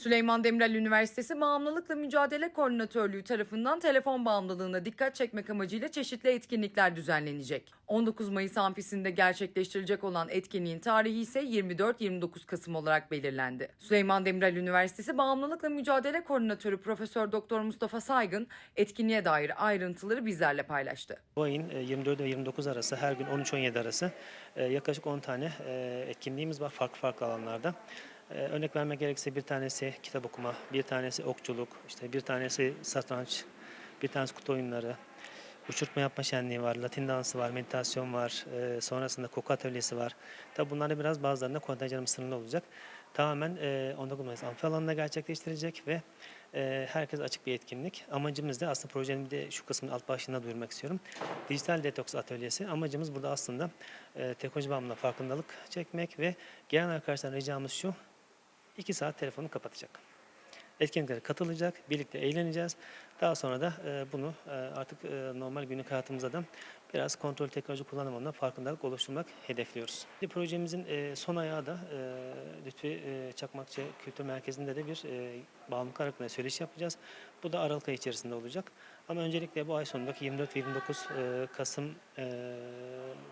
Süleyman Demirel Üniversitesi Bağımlılıkla Mücadele Koordinatörlüğü tarafından telefon bağımlılığına dikkat çekmek amacıyla çeşitli etkinlikler düzenlenecek. 19 Mayıs amfisinde gerçekleştirilecek olan etkinliğin tarihi ise 24-29 Kasım olarak belirlendi. Süleyman Demirel Üniversitesi Bağımlılıkla Mücadele Koordinatörü Profesör Doktor Mustafa Saygın etkinliğe dair ayrıntıları bizlerle paylaştı. Bu ayın e, 24 ve 29 arası her gün 13-17 arası e, yaklaşık 10 tane e, etkinliğimiz var farklı farklı alanlarda. E, Örnek vermek gerekirse bir tanesi kitap okuma, bir tanesi okçuluk, işte bir tanesi satranç, bir tanesi kutu oyunları, uçurtma yapma şenliği var, latin dansı var, meditasyon var, e, sonrasında koku atölyesi var. Tabi bunlarda biraz bazılarında kontenjanımız sınırlı olacak. Tamamen e, 19 Mayıs amfi alanında gerçekleştirecek ve e, herkes açık bir etkinlik. Amacımız da aslında projenin de şu kısmını alt başlığında duyurmak istiyorum. Dijital detoks atölyesi. Amacımız burada aslında e, teknoloji bağımlılığına farkındalık çekmek ve gelen arkadaşlar ricamız şu. 2 saat telefonu kapatacak. Etkinliklere katılacak, birlikte eğleneceğiz. Daha sonra da e, bunu e, artık e, normal günlük hayatımızda da biraz kontrol teknoloji kullanımında farkındalık oluşturmak hedefliyoruz. Projemizin son ayağı da Lütfi Çakmakçı Kültür Merkezi'nde de bir bağımlılık hakkında söyleşi yapacağız. Bu da Aralık ayı içerisinde olacak. Ama öncelikle bu ay sonundaki 24 ve 29 e, Kasım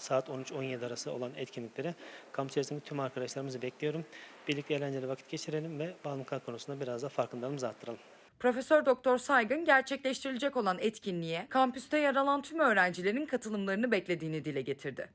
saat 13-17 arası olan etkinliklere kampüs içerisindeki tüm arkadaşlarımızı bekliyorum. Birlikte eğlenceli vakit geçirelim ve bağımlılıklar konusunda biraz da farkındalığımızı arttıralım. Profesör Doktor Saygın gerçekleştirilecek olan etkinliğe kampüste yer alan tüm öğrencilerin katılımlarını beklediğini dile getirdi.